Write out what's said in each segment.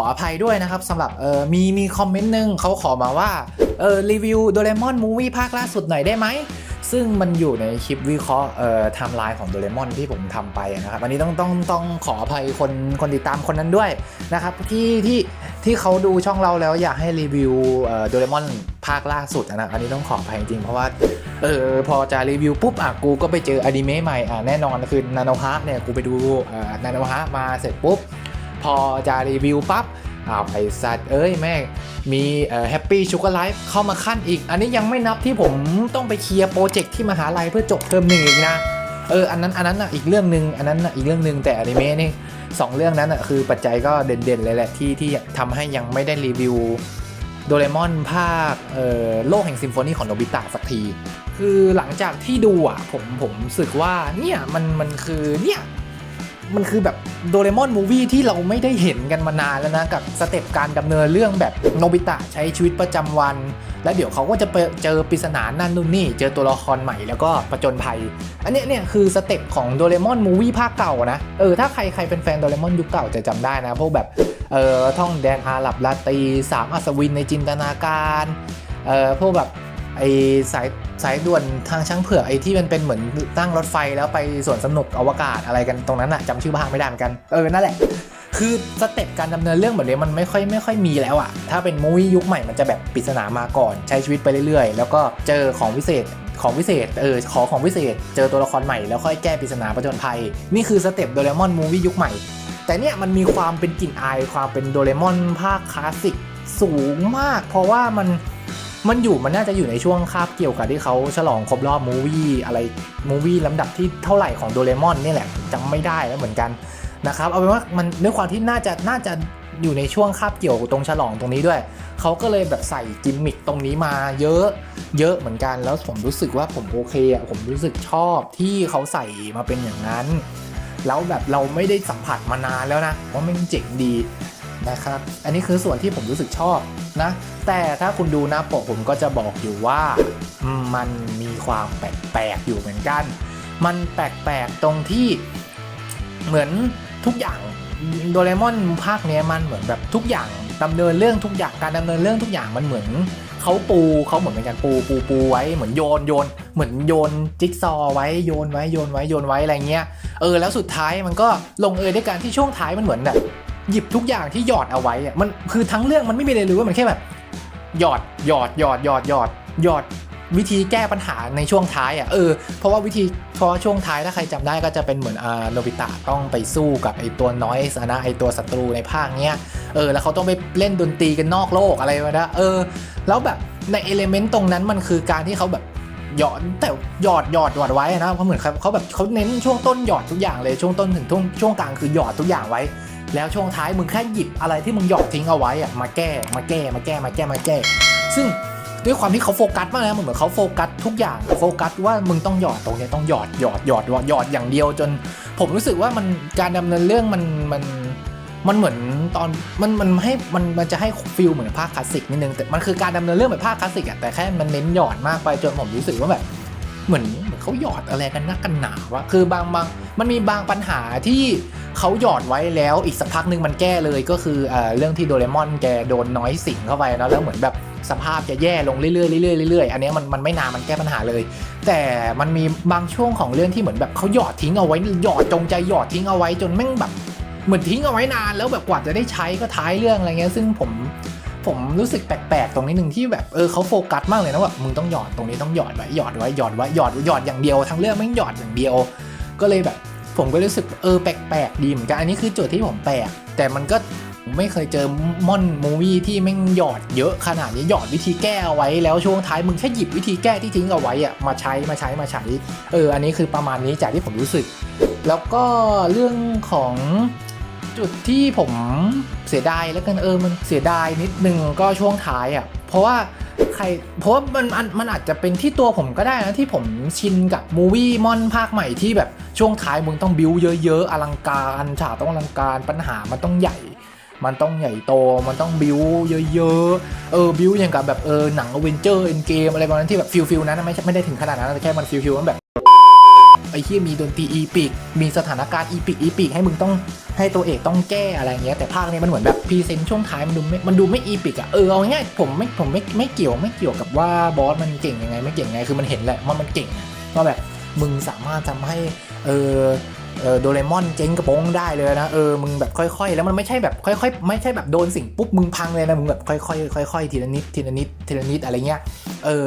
ออภัยด้วยนะครับสำหรับเออมีมีคอมเมนต์หนึ่งเขาขอมาว่าเออรีวิวโดเรมอนมูวี่ภาคล่าสุดหน่อยได้ไหมซึ่งมันอยู่ในคลิปวิเคราะห์เอ่อไทม์ไลน์ของโดเรมอนที่ผมทำไปนะครับอันนี้ต้องต้องต้องขออภัยคนคนติดตามคนนั้นด้วยนะครับที่ที่ที่เขาดูช่องเราแล้วอยากให้รีวิวเอ่อโดเรมอนภาคล่าสุดนะอันนี้ต้องขออภัยจริงเพราะว่าเออพอจะรีวิวปุ๊บอะกูก็ไปเจออนิเมะใหม่อะแน่นอนคือนาโนฮาร์เนี่ยกูไปดูเอ่อนาโนฮาร์มาเสร็จปุ๊บ พอจะรีวิวปั๊บอ้าวไอสัตว์เอ้ยแม่มีแฮปปี้ชูการไลฟ์เข้ามาขั้นอีก อันนี้ยังไม่นับที่ผมต้องไปเคลียร์โปรเจกต์ที่มหาลัยเพื่อจบเทอมหนึ่งอีกนะเอออันนั้นอันนั้นอะอีกเรื่องหนึ่งอันนั้นอะอีกเรื่องหนึ่งแต่อนิเมะนี่สองเรื่องนั้นอะคือปัจจัยก็เด่นๆเลยแหละที่ที่ทำให้ยังไม่ได้รีวิวโดเรมอนภาคเอ่อโลกแห่งซิมโฟนีของโนบิตะสักที คือหลังจากที่ดูอะผมผมรู้สึกว่าเนี่ยมันมันคือเนี่ย มันคือแบบโดเรมอนมูวี่ที่เราไม่ได้เห็นกันมานานแล้วนะ กับสเต็ปการดำเนินเรื่องแบบโนบิตะใช้ชีวิตประจำวัน แล้วเดี๋ยวเขาก็จะไปเจอปริศนานั่นนู่นนี่ เจอตัวละครใหม่แล้วก็ประจนภัย อันเนี้ยเนี่ยคือสเต็ปของโดเรมอนมูวี่ภาคเก่านะเออถ้าใครใครเป็นแฟนโดเรมอนยุคเก่าจะจำได้นะพวกแบบเออท่องแดนอาหรับลาตีสามอัศวินในจินตนาการเออพวกแบบไอสาย สายด่วนทางช้างเผือกไอ้ที่มันเป็นเหมือนตั้งรถไฟแล้วไปสวนสนุกอวกาศอะไรกันตรงนั้นอะจำชื่อภาคไม่ได้เหมือนกันเออนั่นแหละ คือสเต็ปการดำเนินเรื่องแบบนี้มันไม่ค่อยไม่ค่อยมีแล้วอะถ้าเป็นมูวี่ยุคใหม่มันจะแบบปริศนามาก่อน ใช้ชีวิตไปเรื่อยๆ แล้วก็เจอของวิเศษของวิเศษ เออ ขอของวิเศษ เจอตัวละครใหม่แล้วค่อยแก้ปริศนาประจนภัย นี่คือสเต็ปโดเรมอนมูวี่ยุคใหม่ แต่เนี่ยมันมีความเป็นกลิ่นอายความเป็นโดเรมอนภาคคลาสสิกสูงมาก เพราะว่ามัน มันอยู่มันน่าจะอยู่ในช่วงคาบเกี่ยวกับที่เขาฉลองครบรอบมูวี่อะไรมูวี่ลำดับที่เท่าไหร่ของโดเรมอนนี่แหละจำไม่ได้แล้วเหมือนกันนะครับเอาเป็นว่ามันด้วยความที่น่าจะน่าจะอยู่ในช่วงคาบเกี่ยวตรงฉลองตรงนี้ด้วย เขาก็เลยแบบใส่กิมมิคตรงนี้มาเยอะเยอะเหมือนกันแล้วผมรู้สึกว่าผมโอเคอะผมรู้สึกชอบที่เขาใส่มาเป็นอย่างนั้น แล้วแบบเราไม่ได้สัมผัสมานานแล้วนะว่ามันเจ๋งดี นะครับ อันนี้คือส่วนที่ผมรู้สึกชอบนะ แต่ถ้าคุณดูหน้าปกผมก็จะบอกอยู่ว่า มันมีความแปลกๆอยู่เหมือนกัน มันแปลกๆตรงที่เหมือนทุกอย่างโดเรมอนภาคเนี้ยมันเหมือนแบบทุกอย่างดำเนินเรื่องทุกอย่างการดำเนินเรื่องทุกอย่างมันเหมือนเขาปูเขาเหมือนเป็นการปูปูปูไว้เหมือนโยนโยน เหมือนโยนจิ๊กซอไว้โยนไว้โยนไว้โยนไว้อะไรเงี้ยเออแล้วสุดท้ายมันก็ลงเอยด้วยการที่ช่วงท้ายมันเหมือนแบบ หยิบทุกอย่างที่หยอดเอาไว้อะมันคือทั้งเรื่องมันไม่มีอะไรเลยว่ามันแค่แบบหยอดหยอดหยอดหยอดหยอดหยอดวิธีแก้ปัญหาในช่วงท้ายอะเออเพราะว่าวิธีเพราะช่วงท้ายถ้าใครจำได้ก็จะเป็นเหมือนอ่าโนบิตะต้องไปสู้กับไอตัวน้อยสนะไอตัวศัตรูในภาคเนี้ยเออแล้วเขาต้องไปเล่นดนตรีกันนอกโลกอะไรวะนะเออ แล้วแบบในเอลเมนต์ตรงนั้นมันคือการที่เขาแบบหยอดแต่หยอดหยอดหยอดไว้นะเพราะเหมือนเขาเขาแบบเขาเน้นช่วงต้นหยอดทุกอย่างเลยช่วงต้นถึงช่วงช่วงกลางคือหยอดทุกอย่างไว้ แล้วช่วงท้ายมึงแค่หยิบอะไรที่มึงหยอดทิ้งเอาไว้อะมาแก้มาแก้มาแก้มาแก้มาแก้ ซึ่งด้วยความที่เขาโฟกัสมากนะมันเหมือนเขาโฟกัสทุกอย่างโฟกัสว่ามึงต้องหยอดตรงเนี้ยต้องหยอดหยอดหยอดหยอดหยอดอย่างเดียวจน ผมรู้สึกว่ามันการดำเนินเรื่องมันมันมันเหมือนตอนมันมันให้มันมันจะให้ฟิลเหมือนภาคคลาสสิกนิดนึงแต่มันคือการดำเนินเรื่องแบบภาคคลาสสิกอะแต่แค่มันเน้นหยอดมากไปจนผมรู้สึกว่าแบบ เหมือนเหมือนเขาหยอดอะไรกันนักกันหนาวะคือบางบางมันมีบางปัญหาที่เขาหยอดไว้แล้วอีกสักพักหนึ่งมันแก้เลยก็คือเอ่อเรื่องที่โดเรมอนแกโดนน้อยสิงเข้าไปเนอะแล้วเหมือนแบบสภาพจะแย่ลงเรื่อยๆเรื่อยๆเรื่อยๆอันนี้มันมันไม่นานมันแก้ปัญหาเลย แต่มันมีบางช่วงของเรื่องที่เหมือนแบบเขาหยอดทิ้งเอาไว้หยอดจงใจหยอดทิ้งเอาไว้จนแม่งแบบเหมือนทิ้งเอาไว้นานแล้วแบบกว่าจะได้ใช้ก็ท้ายเรื่องอะไรเงี้ยซึ่งผม ผมรู้สึกแปลกๆ ตรงนี้หนึ่งที่แบบเออเขาโฟกัสมากเลยนะว่ามึงต้องหยอดตรงนี้ต้องหยอดไว้หยอดไว้หยอดไว้หยอดหยอดอย่างเดียวทั้งเรื่องแม่งหยอดอย่างเดียว ก็เลยแบบ ผมก็รู้สึกเออแปลกๆดีเหมือนกันอันนี้คือจทย์ที่ผมแปลกแต่มันก็ไม่เคยเจอม่อนมูวี่ที่แม่งหยอดเยอะขนาดนี้หยอดวิธีแก้เอาไว้แล้วช่วงท้ายมึงแค่หยิบวิธีแก้ที่ทิ้งเอาไว้อะมาใช้มาใช้มาใช้เอออันนี้คือประมาณนี้จากที่ผมรู้สึก แล้วก็เรื่องของ จุดที่ผมเสียดายแล้วกันเออมันเสียดายนิดนึงก็ช่วงท้ายอะ่ะ เพราะว่าใครเพราะว่ามันมันมันอาจจะเป็นที่ตัวผมก็ได้นะที่ผมชินกับมูวี่มอนภาคใหม่ที่แบบช่วงท้ายมึงต้องบิวเยอะๆ อลังการฉากต้องอลังการปัญหามันต้องใหญ่ มันต้องใหญ่โตมันต้องบิวเยอะๆเออบิวอย่างกับแบบเออหนังอเวนเจอร์เอ็นเกมอะไรประมาณนั้นที่แบบฟิลฟิลนั้นไม่ไม่ได้ถึงขนาดนั้นแต่แค่มันฟิลฟิลมันแบบ อ้เหี้ยมีดนตรีอีปิก มีสถานการณ์อีปิกอีปิกให้มึงต้องให้ตัวเอกต้องแก้อะไรเงี้ยแต่ภาคนี้มันเหมือนแบบพรีเซนต์ช่วงท้ายมันดูไม่มันดูไม่อีปิกอะเออเอาง่ายผมไม่ผมไม่ไม่เกี่ยวไม่เกี่ยวกับว่าบอสมันเก่งยังไงไม่เก่งยังไงคือมันเห็นแหละว่ามันเก่งว่าแบบมึงสามารถทำให้เออเออโดเรมอนเจ๊งกระโปรงได้เลยนะเออมึงแบบค่อย ๆ แล้วมันไม่ใช่แบบค่อยๆ ไม่ใช่แบบโดนสิ่งปุ๊บมึงพังเลยนะมึงแบบค่อยๆค่อยๆทีละนิดทีละนิดทีละนิดอะไรเงี้ยเออ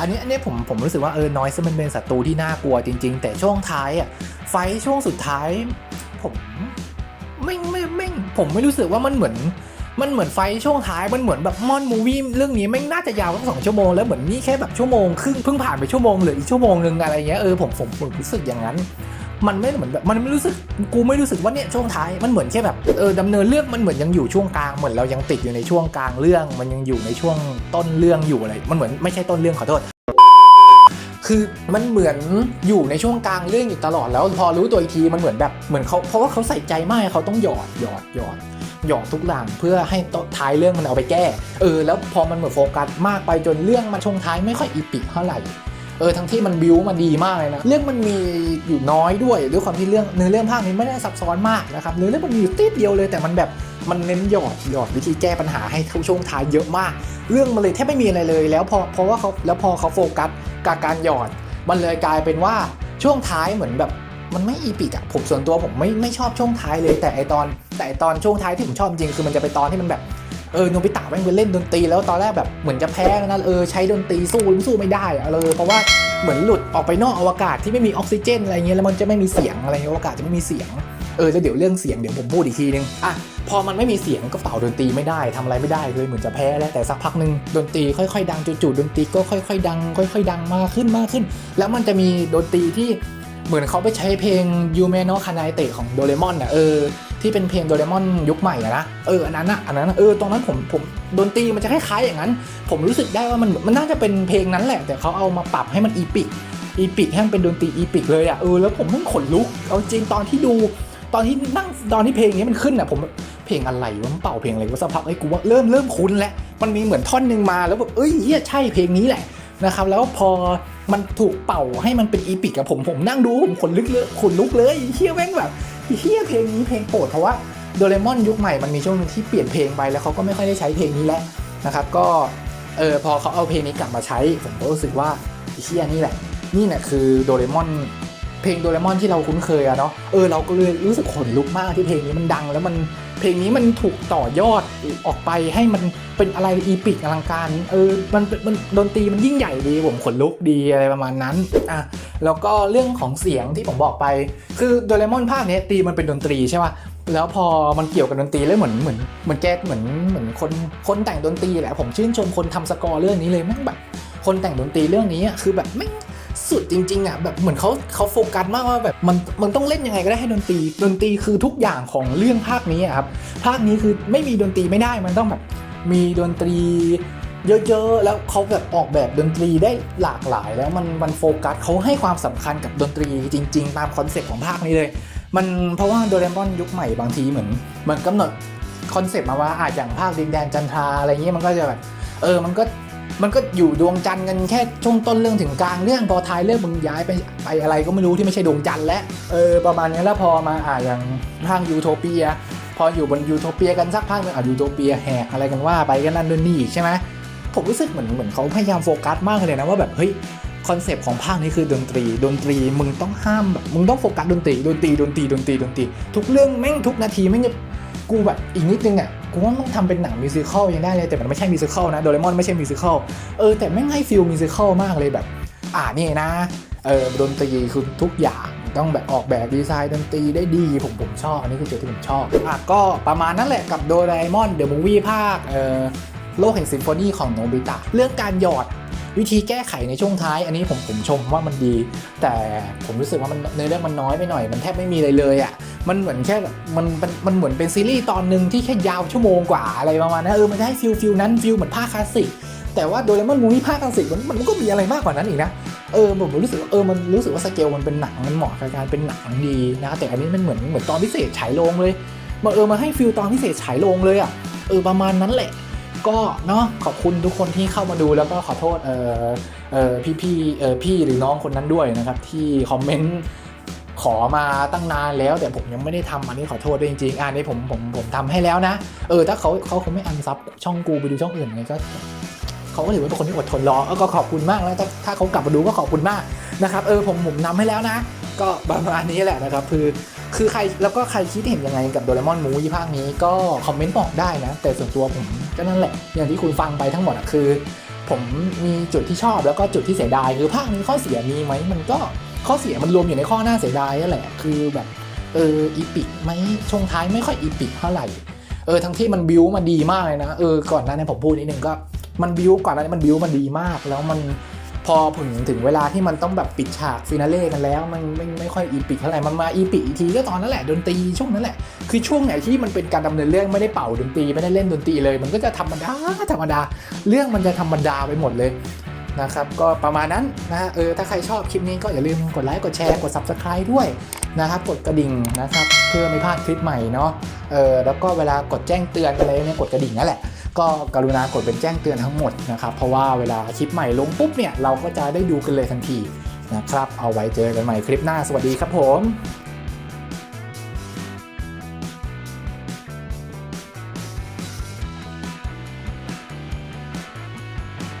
อันนี้อันนี้ผมผมรู้สึกว่าเออน้อยซ์มันเป็นศัตรูที่น่ากลัวจริง ๆ แต่ช่วงท้ายอะไฟช่วงสุดท้าย ผมไม่ไม่ไม่ผมไม่รู้สึกว่ามันเหมือนมันเหมือนไฟช่วงท้ายมันเหมือนแบบมอนมูวี่เรื่องนี้ไม่น่าจะยาวตั้งสองชั่วโมงแล้วเหมือนนี่แค่แบบชั่วโมงครึ่งเพิ่งผ่านไปชั่วโมงเหลืออีกชั่วโมงนึงอะไรเงี้ยเออผมผมผมรู้สึกอย่างนั้น มันไม่เหมือนแบบมันไม่รู้สึกกูไม่รู้สึกว่าเนี่ยช่วงท้ายมันเหมือนแค่แบบเออดำเนินเรื่องมันเหมือนยังอยู่ช่วงกลางเหมือนเรายังติดอยู่ในช่วงกลางเรื่อง มันยังอยู่ในช่วงต้นเรื่องอยู่อะไร มันเหมือนไม่ใช่ต้นเรื่องขอโทษคือมันเหมือนอยู่ในช่วงกลางเรื่องอยู่ตลอดแล้วพอรู้ตัวอีกทีมันเหมือนแบบเหมือนเขาเพราะว่าเขาใส่ใจมากเขาต้องหยอดหยอดหยอดหยอดทุกอย่างเพื่อให้ท้ายเรื่องมันเอาไปแก้ เออ แล้วพอมันเหมือนโฟกัสมากไปจนเรื่องมันช่วงท้ายไม่ค่อยอีปิกเท่าไหร่ เออทั้งที่มันบิวมาดีมากเลยนะเรื่องมันมีอยู่น้อยด้วยด้วยความที่เรื่องเนื้อเรื่องภาคนี้ไม่ได้ซับซ้อนมากนะครับเนื้อเรื่องมันมีอยู่ติดเดียวเลยแต่มันแบบมันเน้นหยอดหยอดวิธีแก้ปัญหาให้เข้าช่วงท้ายเยอะมาก เรื่องมันเลยแทบไม่มีอะไรเลย แล้วพอเพราะว่าเขาแล้วพอเขาโฟกัสกับการหยอด มันเลยกลายเป็นว่าช่วงท้ายเหมือนแบบมันไม่อีปิกอะผมส่วนตัวผมไม่ไม่ชอบช่วงท้ายเลย แต่ไอตอน แต่ไอตอนช่วงท้ายที่ผมชอบจริงคือมันจะไปตอนที่มันแบบ เออโนบิตะแม่งไปเล่นดนตรีแล้วตอนแรกแบบเหมือนจะแพ้นะเออใช้ดนตรีสู้สู้ไม่ได้อะเออเพราะว่าเหมือนหลุดออกไปนอกอวกาศที่ไม่มีออกซิเจนอะไรเงี้ยแล้วมันจะไม่มีเสียงอะไรอวกาศจะไม่มีเสียงเออแล้วเดี๋ยวเรื่องเสียงเดี๋ยวผมพูดอีกทีนึงอะพอมันไม่มีเสียงก็เป่าดนตรีไม่ได้ทำอะไรไม่ได้เลยเหมือนจะแพ้แล้วแต่สักพักหนึ่งดนตรีค่อยๆ ดังจู่ๆดนตรีก็ค่อย ๆ ดัง ค่อย ๆ ดังมากขึ้นมากขึ้น แล้วมันจะมีดนตรีที่เหมือนเขาไปใช้เพลงยูเมโนคานาเตะของโดเรมอนอะเออ ที่เป็นเพลงโดเรมอนยุคใหม่อะนะเอออันนั้นอะอันนั้นเออตรงนั้นผมผมดนตรีมันจะคล้ายๆอย่างนั้น ผมรู้สึกได้ว่ามันมันน่าจะเป็นเพลงนั้นแหละ แต่เขาเอามาปรับให้มันอีปิกอีปิกให้มันเป็นดนตรีอีปิกเลยอะเออแล้วผมมันขนลุกเอาจริงตอนที่ดูตอนที่นั่งตอนที่เพลงนี้มันขึ้นอะผมเพลงอะไรวะมันเป่าเพลงอะไรวะสักพักไอ้กูว่าเริ่มเริ่มคุ้นแล้วมันมีเหมือนท่อนหนึ่งมาแล้วแบบเอ้ยเฮียใช่เพลงนี้แหละนะครับแล้วพอมันถูกเป่าให้มันเป็นอีปิกอะผมผมนั่งดูผมขนลุกเลยขนลุกเลยเฮียแม่งแบบ เฮียเพลงนี้เพลงโปรดเพราะว่าโดเรมอนยุคใหม่มันมีช่วงหนึงที่เปลี่ยนเพลงไปแล้วเขาก็ไม่ค่อยได้ใช้เพลงนี้แล้วนะครับก็เออพอเขาเอาเพลงนี้กลับมาใช้ผมก็รู้สึกว่าเฮียนี่แหละ นี่แหละคือโดเรมอน เพลงโดเรมอนที่เราคุ้นเคยอะเนาะเออเราก็เลยรู้สึกขนลุกมากที่เพลงนี้มันดัง แล้วมันเพลงนี้มันถูกต่อยอดออกไปให้มันเป็นอะไรอีปิกอลังการเออมันมันดนตรีมันยิ่งใหญ่ดีผมขนลุกดีอะไรประมาณนั้นอะแล้วก็เรื่องของเสียงที่ผมบอกไป คือโดเรมอนภาคนี้ตีมันเป็นดนตรีใช่ป่ะแล้วพอมันเกี่ยวกับดนตรีแล้วเหมือนเหมือนเหมือนแกเหมือนเหมือนคนคนแต่งดนตรีแหละผมชื่นชมคนทำสกอร์เรื่องนี้เลยแม่งแบบคนแต่งดนตรีเรื่องนี้อะคือแบบแม่ง สุดจริงๆอะแบบเหมือนเขาเขาโฟกัสมากว่าแบบมันมันต้องเล่นยังไงก็ได้ให้ดนตรี ดนตรีคือทุกอย่างของเรื่องภาคนี้ครับภาคนี้คือไม่มีดนตรีไม่ได้มันต้องแบบมีดนตรีเยอะๆ แล้วเขาแบบออกแบบดนตรีได้หลากหลาย แล้วมันมันโฟกัสเขาให้ความสำคัญกับดนตรีจริง ๆ ตามคอนเซ็ปต์ของภาคนี้เลย มันเพราะว่าโดเรมอนยุคใหม่บางทีเหมือนมันกำหนดคอนเซ็ปต์มาว่าอาจอย่างภาคดินแดนจันทราอะไรเงี้ยมันก็จะแบบเออมันก็ มันก็อยู่ดวงจันทร์กันแค่ช่วงต้นเรื่องถึงกลางเรื่องพอท้ายเรื่องมึงย้ายไปไปอะไรก็ไม่รู้ที่ไม่ใช่ดวงจันทร์แล้วเออประมาณนี้แล้วพอมาอ่าอย่างภาคยูโทเปีย พออยู่บนยูโทเปียกันสักพักหนึงอะยูโทเปียแหกอะไรกันว่าไปกันนั่นนู่นนี่อีกใช่ไหมผมรู้สึกเหมือนเหมือนเขาพยายามโฟกัสมากเลยนะว่าแบบเฮ้ยคอนเซปต์ของภาคนี้คือดนตรี ดนตรีมึงต้องห้ามแบบมึงต้องโฟกัสดนตรีดนตรีดนตรีดนตรีดนตรี ทุกเรื่องแม่งทุกนาทีแม่งจะ กูแบบอีกนิดนึงอะกูว่ามันทำเป็นหนังมิวสิควลยังได้เลยแต่มันไม่ใช่มิวสิควลนะโดเรมอนไม่ใช่มิวสิควลเออแต่แม่งให้ฟิลมิวสิควลมากเลยแบบ อ่านี่นะเออดนตรีคือทุกอย่างต้องแบบออกแบบดีไซน์ดนตรีได้ดีผมผมชอบ อันนี้คือจุดที่ผมชอบอะก็ประมาณนั้นแหละกับโดราเอมอนเดอะมูวี่ภาคเออโลกแห่งซิมโฟนีของโนบิตะเรื่องการหยอดวิธีแก้ไขในช่วงท้าย อันนี้ผมผมชมว่ามันดี แต่ผมรู้สึกว่ามันในเรื่องมันน้อยไปหน่อย มันแทบไม่มีอะไรเลยอะ่ะ มันเหมือนแค่แบบมันมันมันเหมือนเป็นซีรีส์ตอนหนึ่งที่แค่ยาวชั่วโมงกว่าอะไรประมาณนั้นเออมันจะให้ฟิลฟิลนั้นฟิลเหมือนภาคคลาสสิกแต่ว่าโดเรมอนมูวี่ภาคคลาสสิกมันมันก็มีอะไรมากกว่านั้นอีกนะเออผมรู้สึกว่าเออมันรู้สึกว่าสเกลมันเป็นหนังมันเหมาะกับการเป็นหนังดีนะแต่อันนี้มันเหมือนเหมือนตอนพิเศษฉายโรงเลยมาเออมาให้ฟิลตอนพิเศษฉายโรงเลยอะเออประมาณนั้นแหละ ก็เนาะขอบคุณทุกคนที่เข้ามาดูแล้วก็ขอโทษเออเออพี่พี่เออพี่หรือน้องคนนั้นด้วยนะครับที่คอมเมนต์ ขอมาตั้งนานแล้ว แต่ผมยังไม่ได้ทำอันนี้ขอโทษด้วยจริงๆอันนี้ผมผมผมทำให้แล้วนะ เออถ้าเขาเขาคงไม่อันซับช่องกูไปดูช่องอื่นไงก็เขาก็ถือว่าเป็นคนที่อดทนรอเออก็ขอบคุณมากแล้วถ้าถ้าเขากลับมาดูก็ขอบคุณมากนะครับเออผมผมนำให้แล้วนะ ก็ประมาณนี้แหละนะครับคือคือใครแล้วก็ใครคิดเห็นยังไงกับโดเรมอนมูวี่ภาคนี้ก็คอมเมนต์บอกได้นะ แต่ส่วนตัวผมก็นั่นแหละ อย่างที่คุณฟังไปทั้งหมดอะคือ ผมมีจุดที่ชอบแล้วก็จุดที่เสียดายคือภาคนี้ข้อเสียมีไหมมันก็ ข้อเสียมันรวมอยู่ในข้อหน้าเสียดายนั่นแหละ คือแบบเอออีปิกไหมช่วงท้ายไม่ค่อยอีปิกเท่าไหร่เออทั้งที่มันบิวมาดีมากเลยนะเออก่อนหน้านี้ผมพูดนิดนึงก็มันบิวก่อนหน้านี้มันบิวมาดีมาก แล้วมันพอถึงถึงเวลาที่มันต้องแบบปิดฉากฟินาเล่กันแล้ว มันไม่ไม่ค่อยอีปิกเท่าไหร่มันมาอีปิกอีกทีก็ตอนนั้นแหละดนตรีช่วงนั้นแหละคือช่วงไหนที่มันเป็นการดำเนินเรื่องไม่ได้เป่าดนตรีไม่ได้เล่นดนตรีเลย มันก็จะธรรมดาธรรมดา เรื่องมันจะธรรมดาไปหมดเลย นะครับก็ประมาณนั้นนะฮะเออถ้าใครชอบคลิปนี้ก็อย่าลืมกดไลค์กดแชร์กด subscribe ด้วยนะครับกดกระดิ่งนะครับเพื่อไม่พลาดคลิปใหม่เนาะเออแล้วก็เวลากดแจ้งเตือนอะไรเนี่ยกดกระดิ่งนั่นแหละก็กรุณากดเป็นแจ้งเตือนทั้งหมดนะครับเพราะว่าเวลาคลิปใหม่ลงปุ๊บเนี่ยเราก็จะได้ดูกันเลยทันทีนะครับเอาไว้เจอกันใหม่คลิปหน้าสวัสดีครับผม